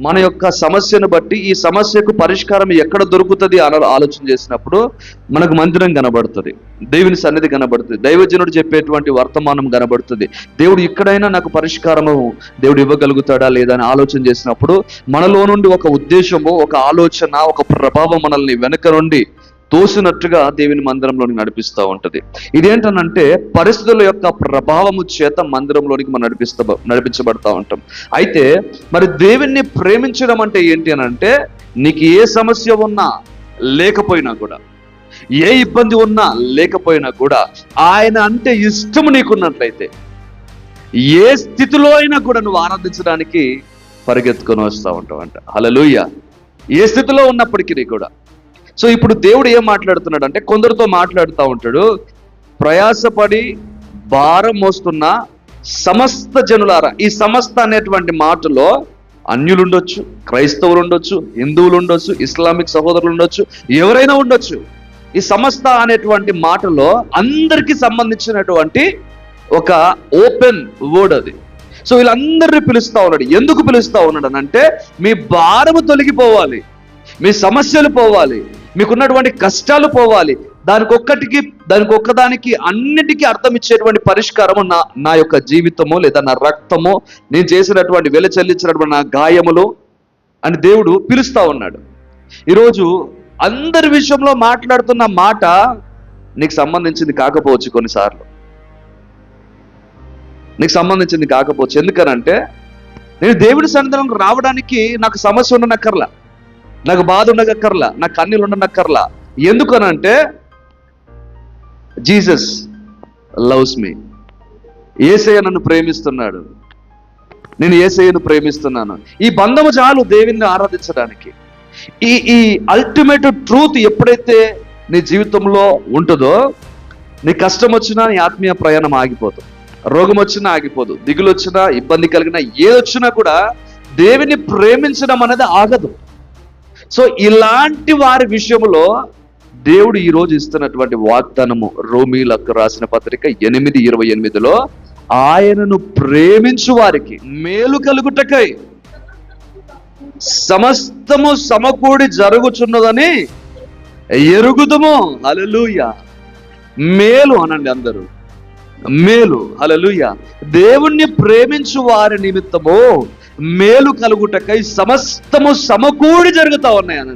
మన యొక్క సమస్యను బట్టి ఈ సమస్యకు పరిష్కారం ఎక్కడ దొరుకుతుంది అని ఆలోచన చేసినప్పుడు మనకు మందిరం కనబడుతుంది దేవుని సన్నిధి కనబడుతుంది దైవజనుడు చెప్పేటువంటి వర్తమానం కనబడుతుంది. దేవుడు ఇక్కడైనా నాకు పరిష్కారము దేవుడు ఇవ్వగలుగుతాడా లేదా అని ఆలోచన చేసినప్పుడు మనలో నుండి ఒక ఉద్దేశము ఒక ఆలోచన ఒక ప్రభావం మనల్ని వెనక నుండి తోసినట్టుగా దేవుని మందిరంలోనికి నడిపిస్తూ ఉంటుంది. ఇదేంటనంటే పరిస్థితుల యొక్క ప్రభావము చేత మందిరంలోనికి మనం నడిపిస్తా నడిపించబడతా ఉంటాం. అయితే మరి దేవుణ్ణి ప్రేమించడం అంటే ఏంటి అని అంటే నీకు ఏ సమస్య ఉన్నా లేకపోయినా కూడా ఏ ఇబ్బంది ఉన్నా లేకపోయినా కూడా ఆయన అంటే ఇష్టం నీకున్నట్లయితే ఏ స్థితిలో అయినా కూడా నువ్వు ఆరాధించడానికి పరిగెత్తుకొని వస్తూ ఉంటావు అంట హలలుయ ఏ స్థితిలో ఉన్నప్పటికీ కూడా సో ఇప్పుడు దేవుడు ఏం మాట్లాడుతున్నాడు అంటే కొందరితో మాట్లాడుతూ ఉంటాడు. ప్రయాసపడి భారం మోస్తున్న సమస్త జనులారా ఈ సమస్త అనేటువంటి మాటలో అన్యులు ఉండొచ్చు క్రైస్తవులు ఉండొచ్చు హిందువులు ఉండొచ్చు ఇస్లామిక్ సహోదరులు ఉండొచ్చు ఎవరైనా ఉండొచ్చు. ఈ సమస్త అనేటువంటి మాటలో అందరికీ సంబంధించినటువంటి ఒక ఓపెన్ వర్డ్ అది. సో వీళ్ళందరినీ పిలుస్తా ఉన్నాడు. ఎందుకు పిలుస్తా ఉన్నాడు అని అంటే మీ భారము తొలగిపోవాలి. మీ సమస్యలు పోవాలి. మీకున్నటువంటి కష్టాలు పోవాలి. దానికి ఒక్కటికి దానికి ఒక్కదానికి అన్నిటికీ అర్థం ఇచ్చేటువంటి పరిష్కారము నా నా యొక్క జీవితము లేదా నా రక్తము నేను చేసినటువంటి వెల చెల్లించినటువంటి నా గాయములు అని దేవుడు పిలుస్తా ఉన్నాడు. ఈరోజు అందరి విషయంలో మాట్లాడుతున్న మాట నీకు సంబంధించింది కాకపోవచ్చు కొన్నిసార్లు. నీకు సంబంధించింది కాకపోవచ్చు. ఎందుకనంటే నేను దేవుడి సన్నిధానం రావడానికి నాకు సమస్య ఉండనక్కర్లా. నాకు బాధ ఉండగక్కర్లా నాకు కన్నీళ్ళు ఉండనక్కర్లా. ఎందుకనంటే జీసస్ లవ్స్ మీ. ఏసయ్య నన్ను ప్రేమిస్తున్నాడు. నేను ఏసయ్యను ప్రేమిస్తున్నాను. ఈ బంధము చాలు దేవుని ఆరాధించడానికి. ఈ ఈ అల్టిమేట్ ట్రూత్ ఎప్పుడైతే నీ జీవితంలో ఉంటుందో నీ కష్టం వచ్చినా నీ ఆత్మీయ ప్రయాణం ఆగిపోతుంది రోగం వచ్చినా ఆగిపోదు. దిగులు వచ్చినా ఇబ్బంది కలిగినా ఏదొచ్చినా కూడా దేవుని ప్రేమించడం అనేది ఆగదు. సో ఇలాంటి వారి విషయంలో దేవుడు ఈరోజు ఇస్తున్నటువంటి వాగ్దానము రోమీలకు రాసిన పత్రిక ఎనిమిది ఇరవై ఎనిమిదిలో ఆయనను ప్రేమించు వారికి మేలు కలుగుటకై సమస్తము సమకూడి జరుగుచున్నదని ఎరుగుదుము. అలలుయ మేలు అనండి అందరూ. మేలు. అలలుయ దేవుణ్ణి ప్రేమించు వారి నిమిత్తము మేలు కలుగుటకై సమస్తము సమకూడి జరుగుతా ఉన్నాయని